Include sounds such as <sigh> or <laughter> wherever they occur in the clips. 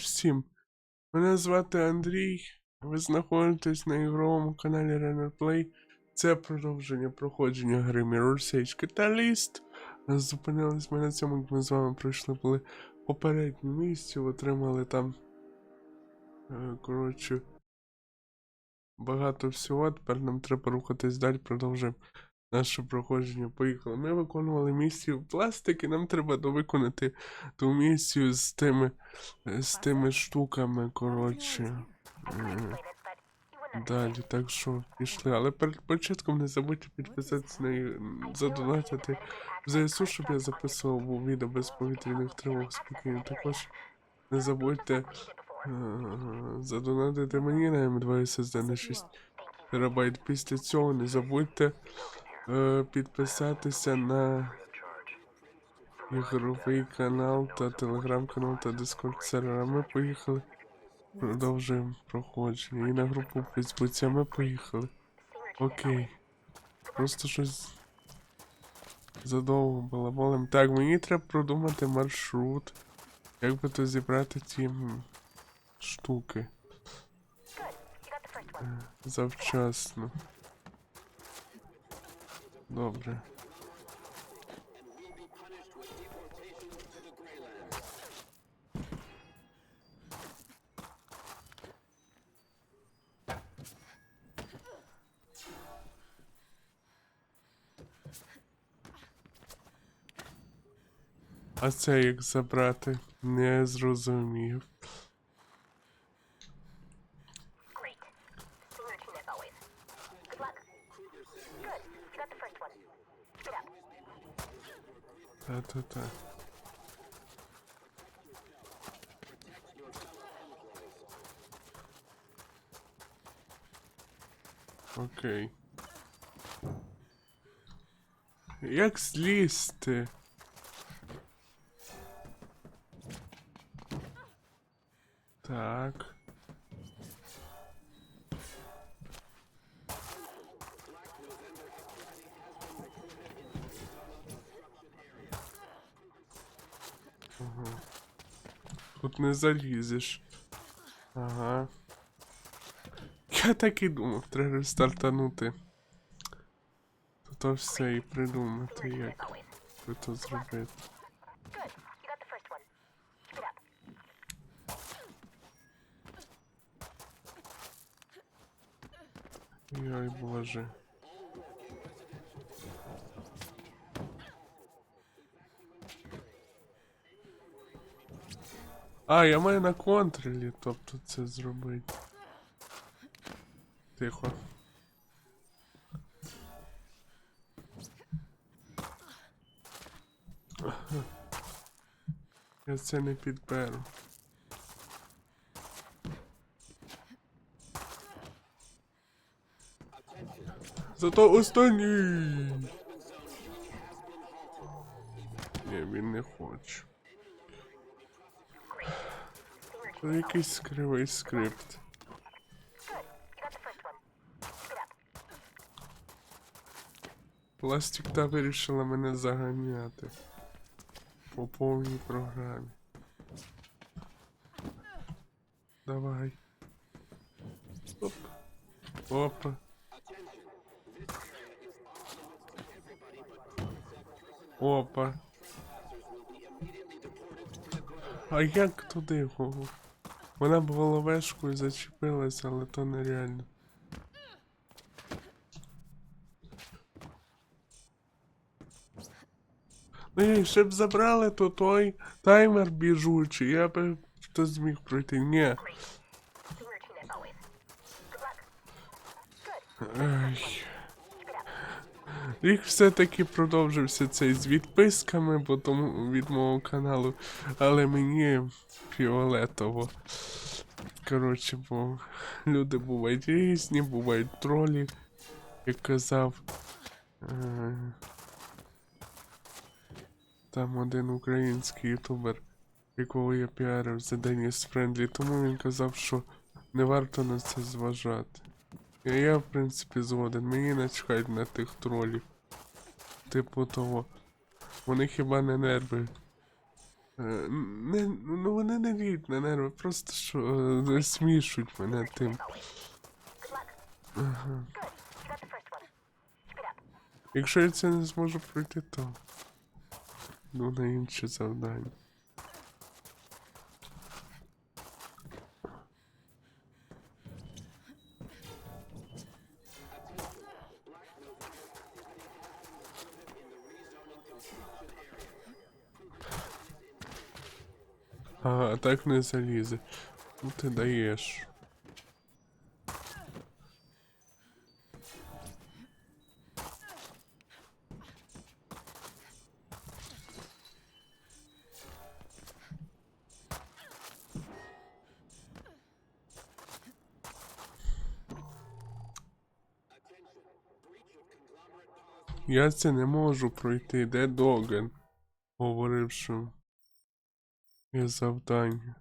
всім! Мене звати Андрій. Ви знаходитесь на ігровому каналі Runner Play. Це продовження проходження гри Mirror's Edge Catalyst. Зупинились ми на цьому, як ми з вами пройшли були в попередньому місці, отримали там. е, Коротше. Багато всього. Тепер нам треба рухатись далі, продовжуємо наше проходження. Поїхали. Ми виконували місію пластики, нам треба довиконати ту місію з тими, з тими штуками, коротше. Е, Далі, так що пішли. Але перед початком не забудьте підписатися на і- задонатити в ЗСУ, щоб я записував відео без повітряних тривог спокійно. Також не забудьте е, задонатити мені на М2 SSD на 6 терабайт. Після цього не забудьте е, підписатися на ігровий канал та телеграм-канал та дискорд сервер. А ми поїхали. Продовжуємо проходження. І на групу в Фейсбуці, ми поїхали. Окей. Просто щось задовго балаболем. Так, мені треба продумати маршрут. Як би то зібрати ті штуки. Е, Завчасно. Добре. А це як забрати? Не зрозумів. Та-та-та. Окей. Як злізти? Не залізеш. Ага. Я так і думав, треба рестартанути. То все і придумати, як би то зробити. Good. You А, я маю на контролі, тобто це зробити. Тихо. Я це не підберу. Зато останній. Ні, він не хоче. Це якийсь кривий скрипт. Пластик та вирішила мене заганяти. По повній програмі. Давай. Оп. Опа. Опа. А як туди го? Вона б головешкою зачепилась, але то нереально. Ну і ще б забрали, то той таймер біжучий, я би то зміг пройти. Ні. Great. Рік все-таки продовжився цей з відписками, бо тому від мого каналу, але мені фіолетово. Коротше, бо люди бувають різні, бувають тролі, як казав. Е, Там один український ютубер, якого я піарив за Деніс Френдлі, тому він казав, що не варто на це зважати. Я, в принципі, згоден. Мені начхать на тих тролів. Типу того. Вони хіба не нерви Е, Не, ну вони не лють на нерви, просто що е, смішуть мене тим. Якщо я це не зможу пройти, то ну на інше завдання. Ага, так не залізе. Ну ти даєш. Я це не можу пройти. Де Доген? Говорив, що є завдання.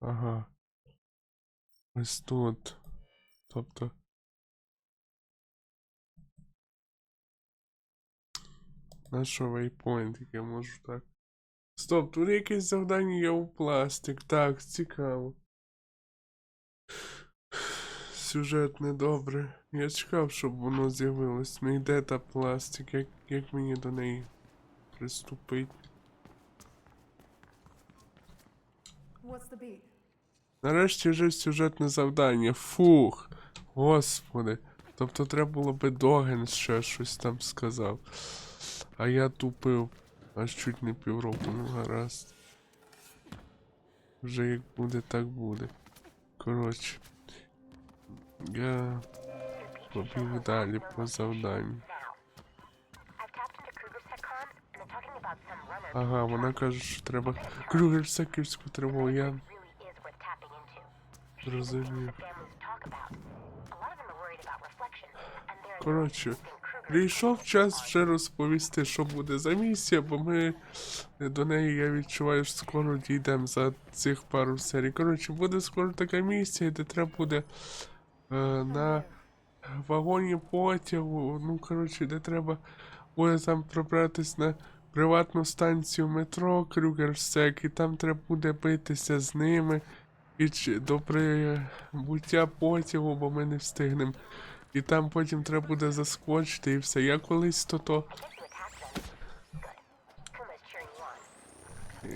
Ага. Ось тут. Тобто. На вейпоінт, я можу так. Стоп, тут якесь завдання є у пластик. Так, цікаво. Сюжет недобре. Я чекав, щоб воно з'явилось. Ну і де та пластик? Як, як мені до неї приступити? Нарешті вже сюжетне завдання. Фух. Господи. Тобто треба було би Доген ще щось там сказав. А я тупив. Аж чуть не півроку, ну гаразд. Вже як буде, так буде. Коротше. Я побіг далі по завданню. Ага, вона каже, що треба. Крюгер-секерську тривогу, я they're Коротше, прийшов час вже розповісти, що буде за місія, бо ми до неї, я відчуваю, що скоро дійдемо за цих пару серій. Коротше, буде скоро така місія, де треба буде на вагоні потягу. Ну, коротше, де треба буде там пробратись на приватну станцію метро Крюгерсек, і там треба буде битися з ними. І до прибуття потягу, бо ми не встигнемо. І там потім треба буде заскочити і все. Я колись то то.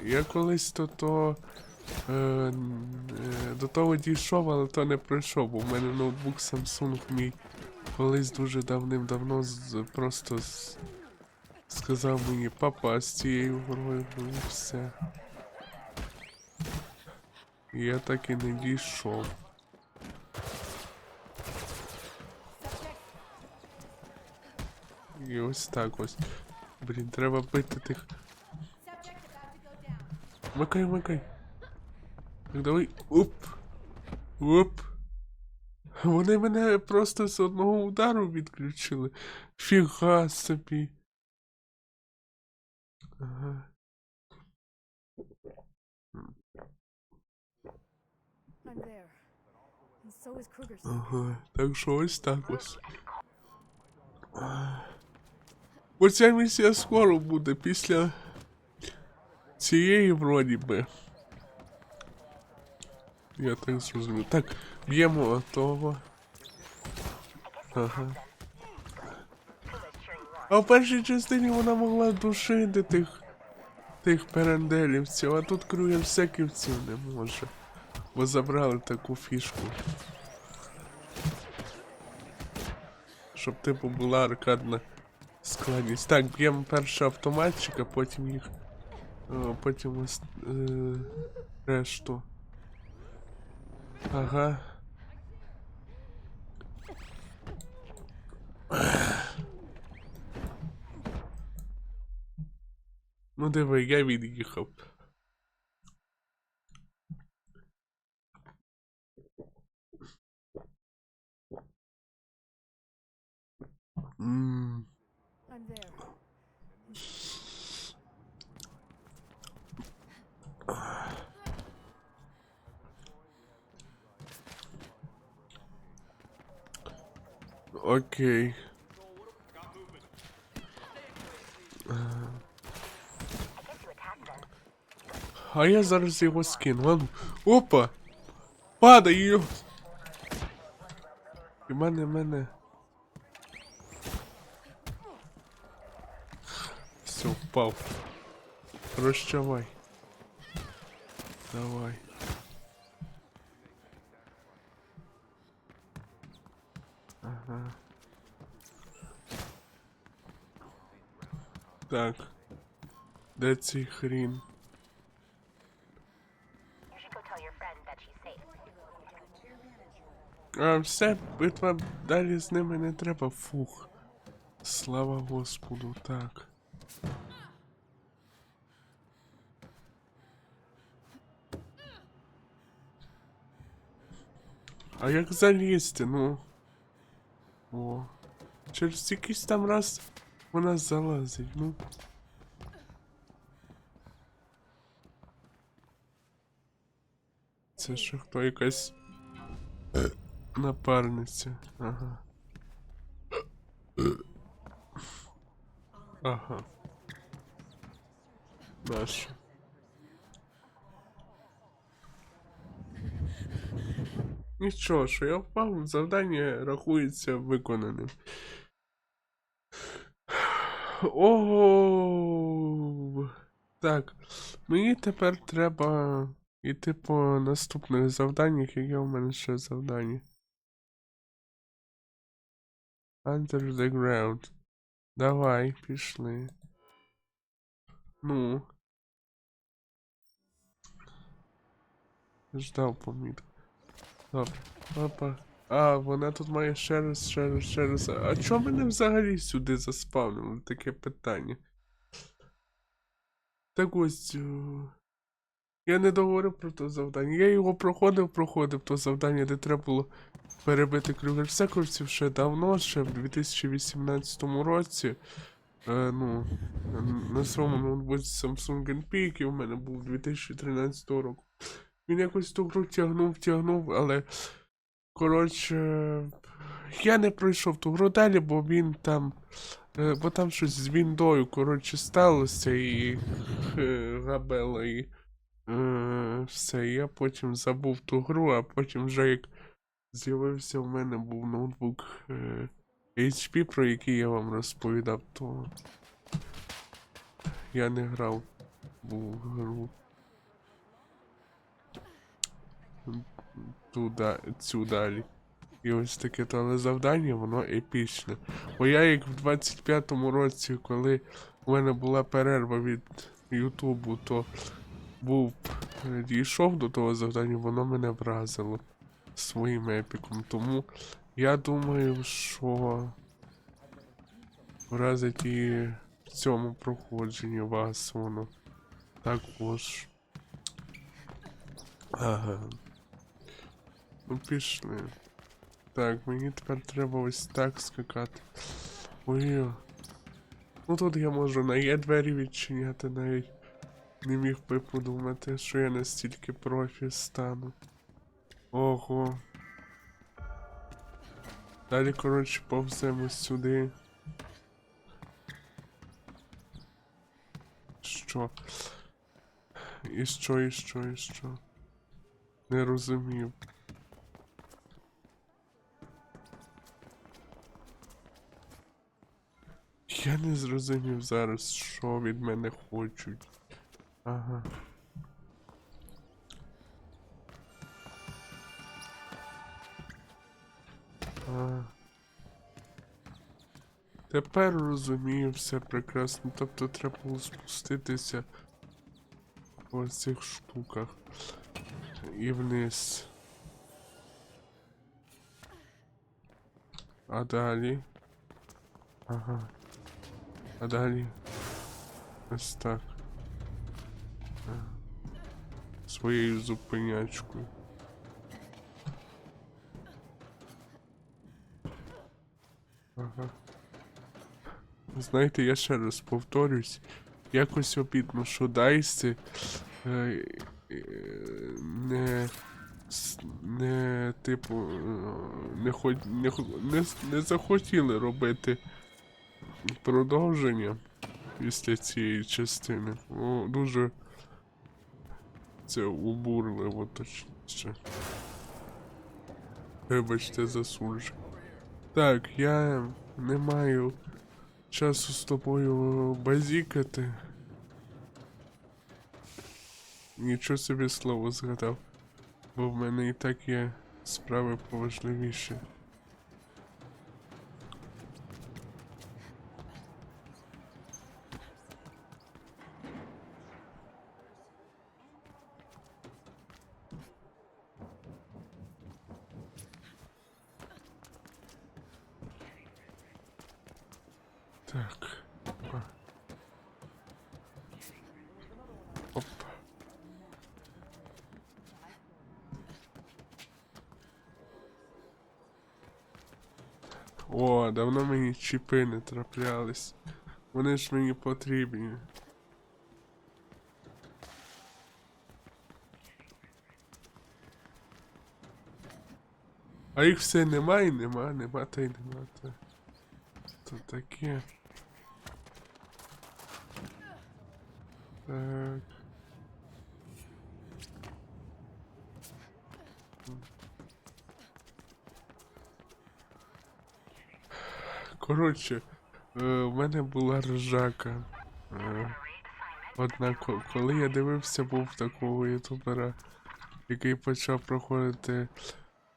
Я колись то то. Е, е, до того дійшов, але то не пройшов, бо в мене ноутбук Samsung мій колись дуже давним-давно просто з, сказав мені папа з цією грою, і все. Я так і не дійшов. І ось так ось. Блін, треба бити тих. Макай, макай. Так давай. Оп. Оп. Вони мене просто з одного удару відключили. Фіга собі. Ага. Ага. Так що ось так ось. Оця місія скоро буде після цієї вроді би. Я так зрозумів. Так, б'ємо того. Ага. А в першій частині вона могла душити тих тих перенделівців, а тут кругерсеківців не може. Бо забрали таку фішку. Щоб типу була аркадна складність. Так, б'ємо перший автоматчик, а потім їх. Потім ось, е, решту. Ага. Ну диви, я від'їхав. М, I'm Окей. А я зараз його скину. Ану. Опа! Падаю! І мене, мене. Все, впав. Прощавай. Давай. Так. Де цей хрін? А, все, битва далі з ними не треба. Фух. Слава Господу, так. А як залізти, ну? О. Через якийсь там раз вона залазить, ну. Це що хто якась напарниця. Ага. Ага. Наша. Нічого, що я впав, завдання рахується виконаним. Ого. Так, мені тепер треба йти по наступних завданнях, яке у мене ще завдання. Under the ground. Давай, пішли. Ну. Ждав помітку. Добре. Опа. А, вона тут має ще раз, ще раз, ще раз. А чого мене взагалі сюди заспавнили? Таке питання. Так ось. Я не договорив про то завдання. Я його проходив, проходив то завдання, де треба було перебити Крюгер Секурсів ще давно, ще в 2018 році. Е, ну, на своєму ноутбуці Samsung NP, який у мене був 2013 року. Він якось ту гру тягнув, тягнув, але. Коротше. Я не пройшов ту гру далі, бо він там. е, Бо там щось з Віндою, коротше, сталося і е, габело, і е, все. Я потім забув ту гру, а потім вже як з'явився в мене був ноутбук HP, про який я вам розповідав, то я не грав в гру. Туда, цю далі. І ось таке то, але завдання, воно епічне. Бо я як в 25-му році, коли в мене була перерва від Ютубу, то був дійшов до того завдання, воно мене вразило своїм епіком. Тому я думаю, що вразить і в цьому проходженні вас воно також. Ага. Ну пішли. Так, мені тепер треба ось так скакати. Ой. Ну тут я можу на є двері відчиняти навіть. Не міг би подумати, що я настільки профі стану. Ого. Далі, коротше, повземо сюди. Що? І що, і що, і що? Не розумів. Я не зрозумів зараз, що від мене хочуть. Ага. А. Тепер розумію все прекрасно. Тобто треба було спуститися по цих штуках і вниз. А далі. Ага. А далі. Ось так. Своєю зупинячкою. Ага. Знаєте, я ще раз повторюсь. Якось обідно, що дайси е, е, не. Не, типу, е, не, не, не, не захотіли робити продовження. після цієї частини. Ну, дуже це обурливо точніше. Вибачте за суржик. Так, я не маю часу з тобою базікати. Нічого собі слово згадав, бо в мене і так є справи поважливіші. Так. Опа. Оп. О, давно мені чіпи не траплялись. Вони ж мені потрібні. А їх все нема і нема, нема та й нема. Та, то таке. Так. Коротше, е, в мене була ржака. Е, одна, ко- коли я дивився, був такого ютубера, який почав проходити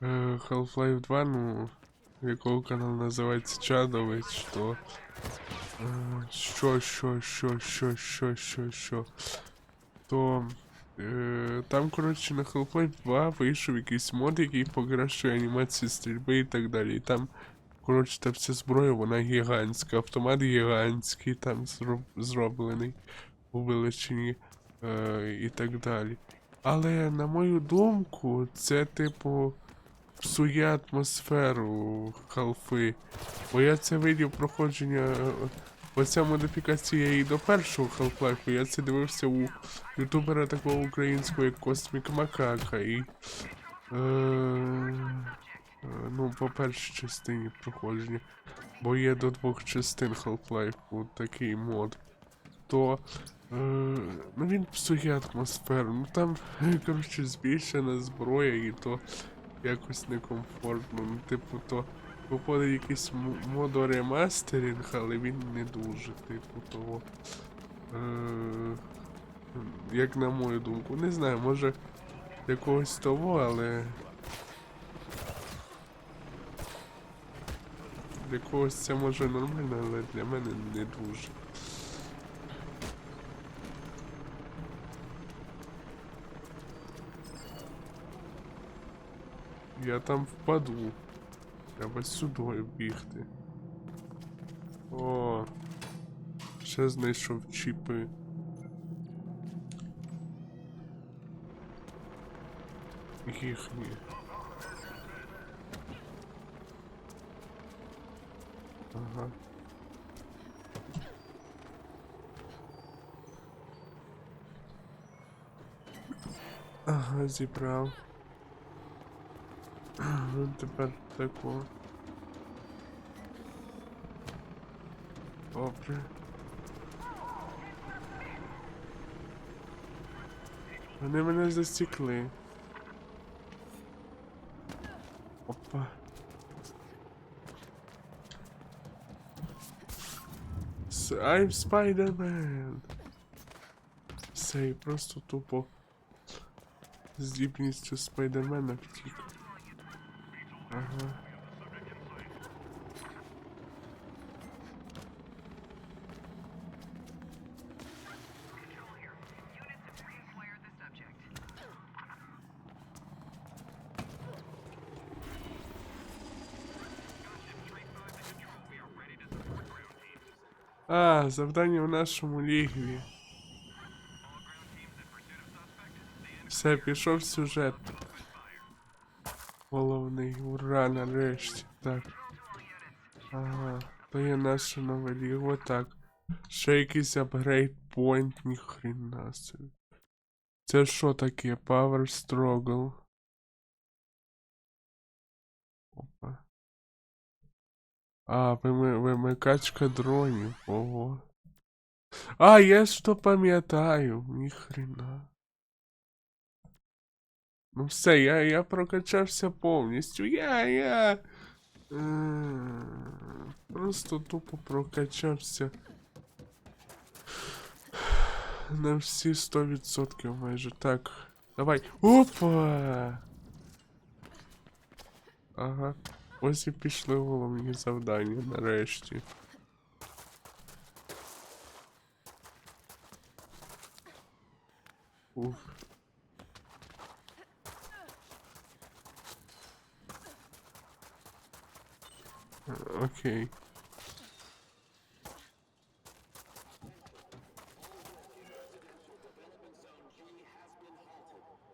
е, Half-Life 2, ну, якого канал називається Чадович, то. Е, що, що, що, що, що, що, що. То. Е, там, коротше, на Half-Life 2 вийшов якийсь мод, який покращує анімацію стрільби і так далі. І там, коротше, та вся зброя, вона гігантська, автомат гігантський там зроб, зроблений у величині е, і так далі. Але, на мою думку, це, типу, псує атмосферу халфи. Бо я це видів проходження. е, Оця модифікація і до першого Half-Life. Я це дивився у ютубера такого українського, як Космік Макака. І. Е, е, ну, по першій частині проходження. Бо є до двох частин Half-Life такий мод. То. Е, ну він псує атмосферу. Ну там, <laughs> коротше, збільшена зброя і то якось некомфортно. Ну, типу, то виходить якийсь м- модоремастерінг, але він не дуже, типу, того. Е, як на мою думку. Не знаю, може якогось того, але. Для когось це може нормально, але для мене не дуже. Я там впаду. Треба сюди бігти. О. Ще знайшов чіпи. Їхні. Ага. Ага, зібрав. Ну тепер тако. Добре. Вони мене засікли. Опа. I'm Spider-Man. Все, просто тупо здібністю Спайдермена втік. Ага. А, завдання в нашому лігві. Все, пішов сюжет. Ура, нарешті. Так. Ага, то є наше нове ліго, так. Ще якийсь апгрейд point, ніхрена собі. Це що таке? Power Struggle. Опа. А, вими- вимикачка дронів. Ого. А, я то пам'ятаю, ніхрена. Ну все, я, я прокачався повністю. Я, я. Просто тупо прокачався. На всі 100% майже так. Давай. Опа! Ага. Ось і пішли головні завдання нарешті. Уф. Окей.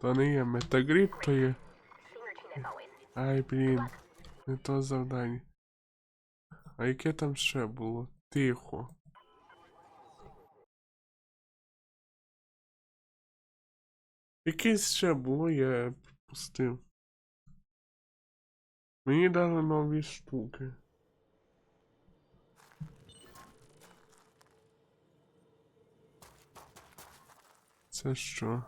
То не є метагріп, то є. Ай, блін. Не то завдання. А яке там ще було? Тихо. Якесь ще було, я пропустив. Мені дали нові штуки. Це що?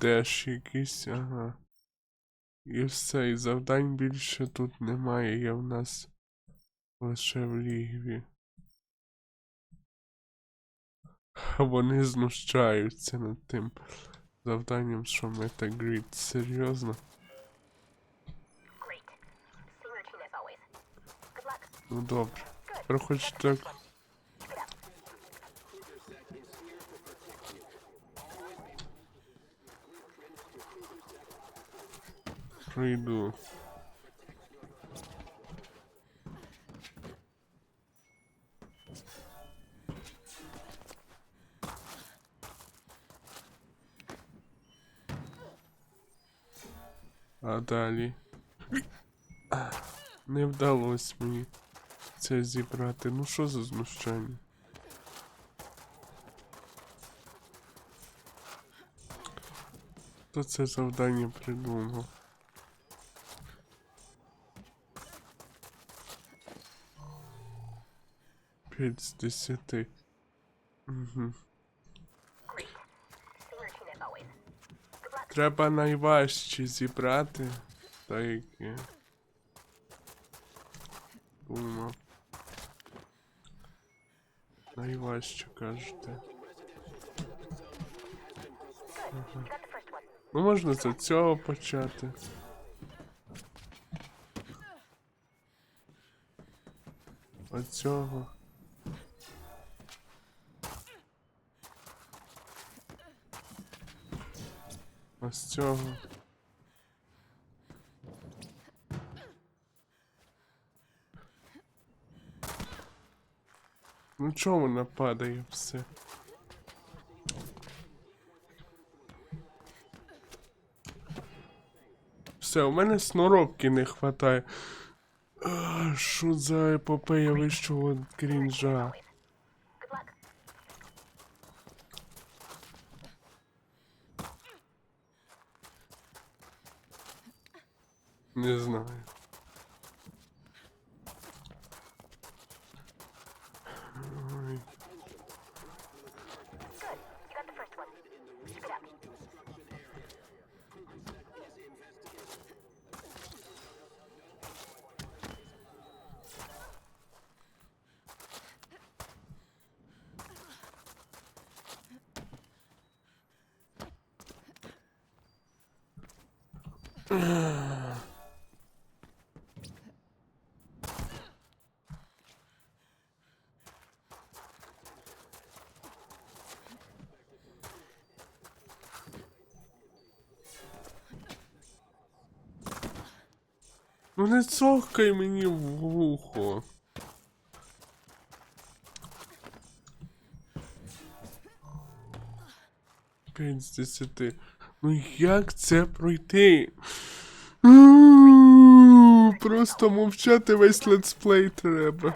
Деш якийсь, ага. І все, і завдань більше тут немає, є в нас лише в лігві. Вони знущаються над тим завданням, що. Серйозно? As always. Good luck. Ну добре. Хоч так. Пройду. А далі. Не вдалося мені це зібрати. Ну що за знущання? Хто це завдання придумав? П'ять з десяти. Угу. Great. Same routine as always. Good luck. Треба найважчі зібрати. Та які. Думав. Найважче кажете. One. Ну можна з цього почати. Оцього. А з цього. Ну чого вона падає все? Все, у мене сноробки не. А, Що за епопея вищого крінжа? Ну не цохкай мені в вухо. П'ять з десяти. Ну як це пройти? Просто мовчати весь летсплей треба.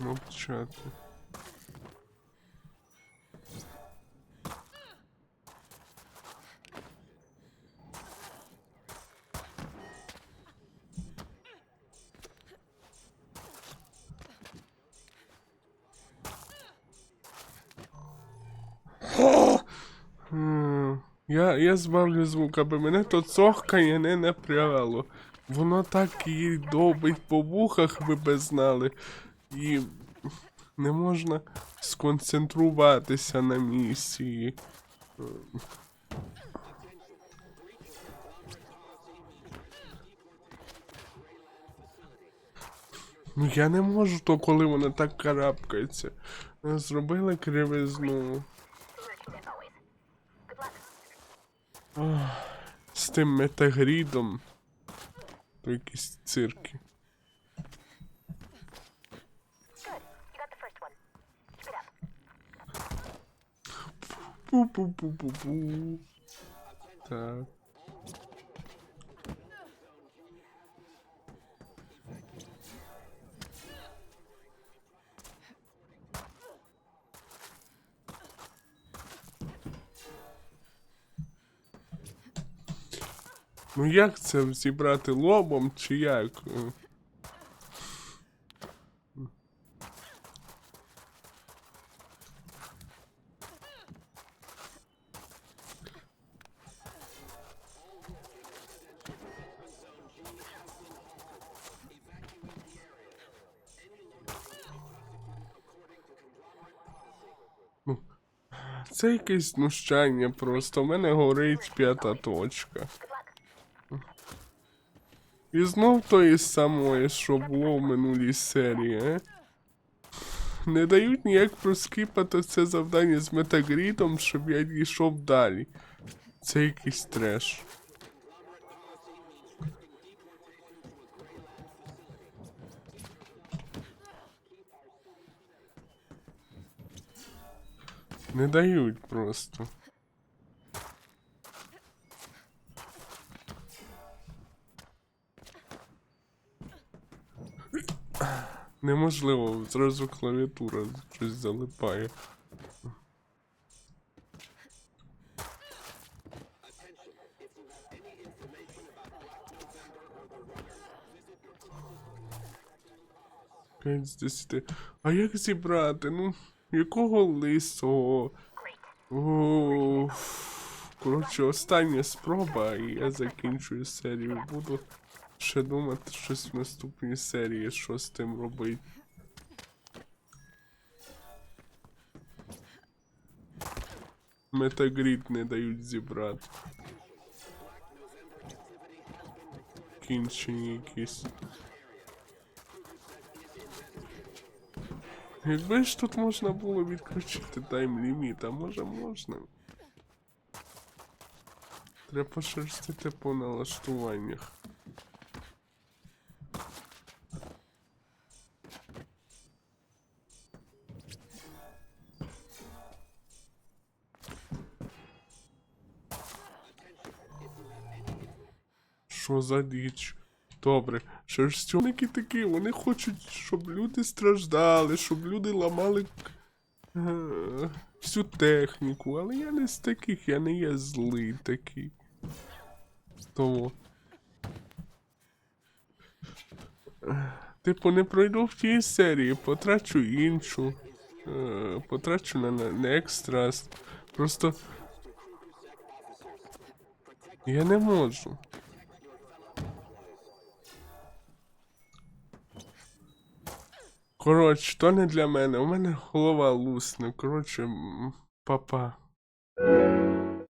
Мовчати. Я, я збавлю звук, аби мене то цохкання не напрягало. Воно так її добить по вухах, ви би знали. І не можна сконцентруватися на місії. Ну я не можу то, коли вона так карабкається. Зробили кривизну. Luck. З тим метагрідом. То якісь цирки. Пу-пу-пу-пу-пу. Так. Ну як це зібрати лобом чи як? Це якесь знущання просто. У мене горить п'ята точка. І знов тої самої, що було в минулій серії, е? Не дають ніяк проскіпати це завдання з метагрідом, щоб я дійшов далі. Це якийсь треш. Не дають просто. Неможливо, зразу клавіатура щось залипає. А як зібрати? Ну, якого лисого? О, коротше, остання спроба, і я закінчую серію. Буду ще думати щось в наступній серії, що з тим робити. Метагрід не дають зібрати. Кінчені якісь. Якби ж тут можна було відключити тайм-ліміт, а може можна. Треба пошерстити по налаштуваннях. Що за діч? Добре, шерстюники такі, вони хочуть, щоб люди страждали, щоб люди ламали е, всю техніку, але я не з таких, я не є злий такий. Тому. Типу, не пройду в тій серії, потрачу іншу. Е, потрачу на, на. Просто. Я не можу. Коротше, то не для мене. У мене голова лусне. Коротше, папа.